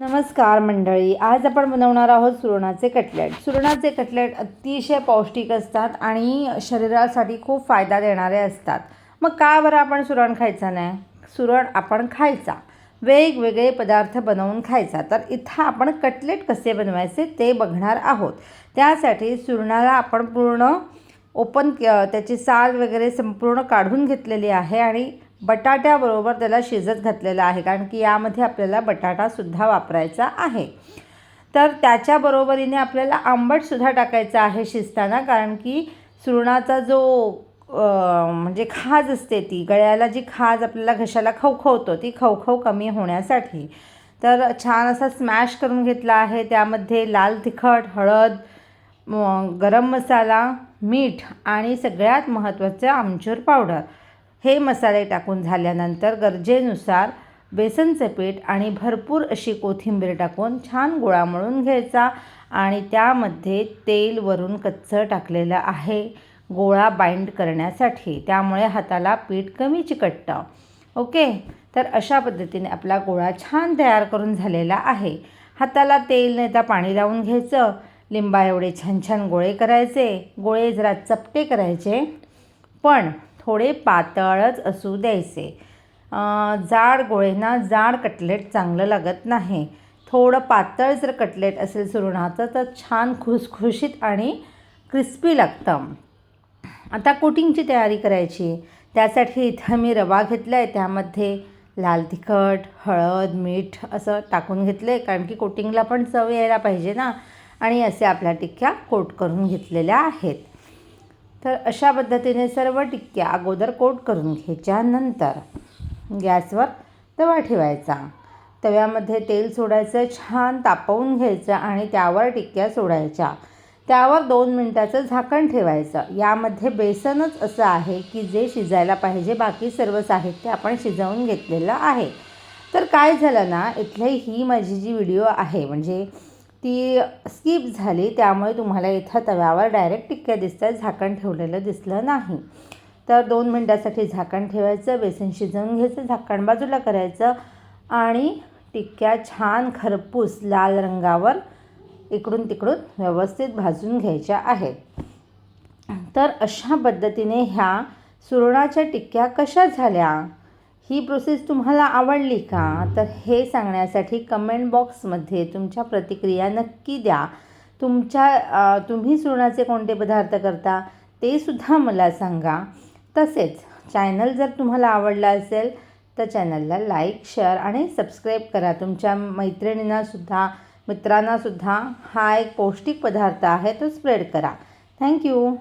नमस्कार मंडळी आज आपण बनवणार आहोत सुरणाचे कटलेट. सुरणाचे कटलेट अतिशय पौष्टिक असतात आणि शरीरासाठी खूप फायदा देणारे असतात. मग का बरं आपण सुरण खायचा नाही? सुरण आपण खायचा. वेगवेगळे पदार्थ बनवून खायचा. तर इथं आपण कटलेट कसे बनवायचे ते बघणार आहोत. त्यासाठी सुरणाला आपण पूर्ण ओपन त्याची साल वगैरे संपूर्ण काढून घेतलेली आहे आणि बटाट्याबरोबर त्याला शिजत घातलेलं आहे कारण की यामध्ये आपल्याला बटाटासुद्धा वापरायचा आहे. तर त्याच्याबरोबरीने आपल्याला आंबटसुद्धा टाकायचं आहे शिजताना कारण की सुरणाचा जो म्हणजे खाज असते ती गळ्याला जी खाज आपल्याला घशाला खवखवतो ती खवखव कमी होण्यासाठी. तर छान असा स्मॅश करून घेतला आहे त्यामध्ये लाल तिखट हळद गरम मसाला मीठ आणि सगळ्यात महत्त्वाचं आमचूर पावडर. हे मसाले टाकून झाल्यानंतर गरजेनुसार बेसनचं पीठ आणि भरपूर अशी कोथिंबीर टाकून छान गोळा मळून घ्यायचा आणि त्यामध्ये तेल वरून कच्चं टाकलेलं आहे. गोळा बाइंड करण्यासाठी त्यामुळे हाताला पीठ कमी चिकटतं. ओके? तर अशा पद्धतीने आपला गोळा छान तयार करून झालेला आहे. हाताला तेल नाही तर पाणी लावून घ्यायचं. लिंबा एवढे छान छान गोळे करायचे. गोळे जरा चपटे करायचे. पण थोडे पातळच असू द्यायचे. जाड गोळेना जाड कटलेट चांगलं लागत नाही. थोडं पातळ जर कटलेट असेल सुरणाचं तर छान खुसखुशीत आणि क्रिस्पी लागतं. आता कोटिंगची तयारी करायची. त्यासाठी इथं मी रवा घेतला आहे त्यामध्ये लाल तिखट हळद मीठ असं टाकून घेतलं आहे कारण की कोटिंगला पण चव यायला पाहिजे ना. आणि असे आपल्या टिक्क्या कोट करून घेतलेल्या आहेत. तर अशा पद्धतीने सर्व टिक्क्या अगोदर कोट करून घ्यायच्या नंतर गॅसवर तवा ठेवायचा. तव्यामध्ये तेल सोडायचं छान तापवून घ्यायचं आणि त्यावर टिक्क्या सोडायच्या. त्यावर दोन मिनटाचं झाकण ठेवायचं. यामध्ये बेसनच असं आहे की जे शिजायला पाहिजे बाकी सर्व साहित्य आपण शिजवून घेतलेलं आहे. तर काय झालं ना इथली ही माझी जी व्हिडिओ आहे म्हणजे ती स्किप झाली त्यामुळे तुम्हाला इथं तव्यावर डायरेक्ट टिक्क्या दिसतात झाकण ठेवलेलं दिसलं नाही. तर दोन मिनटासाठी झाकण ठेवायचं बेसन शिजवून घ्यायचं झाकण बाजूला करायचं आणि टिक्क्या छान खरपूस लाल रंगावर इकडून तिकडून व्यवस्थित भाजून घ्यायच्या आहेत. तर अशा पद्धतीने ह्या सुरणाच्या टिक्क्या कशा झाल्या? ही प्रोसेस तुम्हाला आवडली का? तर हे सांगण्यासाठी कमेंट बॉक्समध्ये तुमच्या प्रतिक्रिया नक्की द्या. तुमच्या तुम्ही सुरणाचे कोणते पदार्थ करता ते सुद्धा मला सांगा. तसेच चॅनल जर तुम्हाला आवडला असेल तर चॅनलला लाईक शेअर आणि सबस्क्राईब करा. तुमच्या मैत्रिणींनासुद्धा मित्रांनासुद्धा हा एक पौष्टिक पदार्थ आहे तो स्प्रेड करा. थँक्यू